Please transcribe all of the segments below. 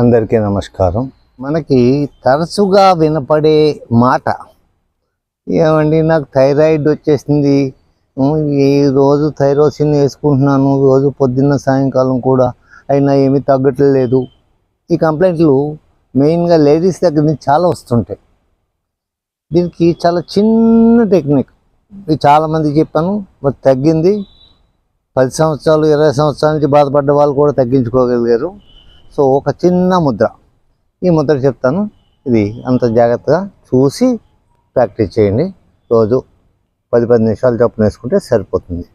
అందరికీ నమస్కారం. మనకి తరచుగా వినపడే మాట ఏమండి నాకు థైరాయిడ్ వచ్చేసింది. ఈ రోజు థైరోసిన్ వేసుకుంటున్నాను. రోజు పొద్దున్న సాయంకాలం కూడా అయినా ఏమీ తగ్గట్లేదు. ఈ కంప్లైంట్లు మెయిన్గా లేడీస్ దగ్గర నుంచి చాలా వస్తుంటాయి. దీనికి చాలా చిన్న టెక్నిక్. చాలామంది చెప్పాను తగ్గింది. పది సంవత్సరాలు ఇరవై సంవత్సరాల నుంచి బాధపడ్డ వాళ్ళు కూడా తగ్గించుకోగలిగారు. సో ఒక చిన్న ముద్ర. ఈ ముద్ర చెప్తాను. ఇది అంత జాగ్రత్తగా చూసి ప్రాక్టీస్ చేయండి. రోజు పది పది నిమిషాలు చొప్పున వేసుకుంటే సరిపోతుంది.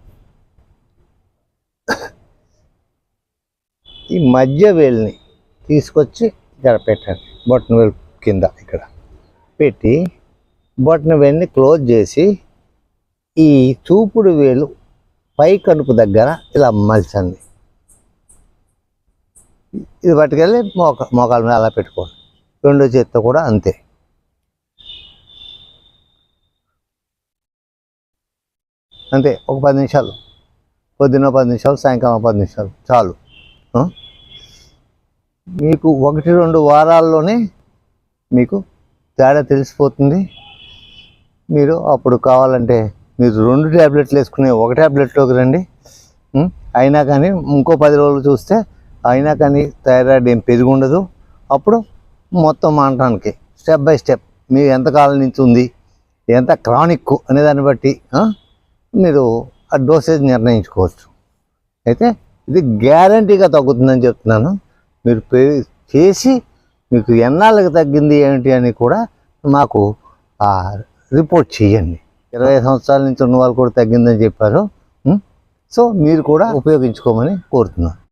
ఈ మధ్య వేలిని తీసుకొచ్చి ఇక్కడ పెట్టండి. బొట్టన వేలు కింద ఇక్కడ. పెట్టి బొట్టన వేలిని క్లోజ్ చేసి ఈ చూపుడు వేలు పై కడుపు దగ్గర ఇలా మలచండి. ఇది పట్టుకెళ్ళి మోక మోకాల మీద అలా పెట్టుకోండి. రెండో చేత్తో కూడా అంతే. అంతే ఒక పది నిమిషాలు. పొద్దున్న పది నిమిషాలు సాయంకాలం పది నిమిషాలు. చాలు. మీకు ఒకటి రెండు వారాల్లోనే మీకు తేడా తెలిసిపోతుంది. మీరు అప్పుడు కావాలంటే మీరు రెండు ట్యాబ్లెట్లు వేసుకునే ఒక ట్యాబ్లెట్లోకి రండి. అయినా కానీ ఇంకో పది రోజులు చూస్తే అయినా కానీ థైరాయిడ్ ఏం పెరిగి ఉండదు అప్పుడు మొత్తం మానటానికి స్టెప్ బై స్టెప్ మీరు ఎంతకాలం నుంచి ఉంది ఎంత క్రానిక్ అనే దాన్ని బట్టి మీరు ఆ డోసేజ్ నిర్ణయించుకోవచ్చు. అయితే ఇది గ్యారంటీగా తగ్గుతుందని చెప్తున్నాను. మీరు పే- చేసి మీకు ఎన్నాళ్ళకి తగ్గింది ఏమిటి అని కూడా మాకు రిపోర్ట్ చేయండి ఇరవై సంవత్సరాల నుంచి ఉన్న వాళ్ళు కూడా తగ్గిందని చెప్పారు. సో మీరు కూడా ఉపయోగించుకోమని కోరుతున్నాను.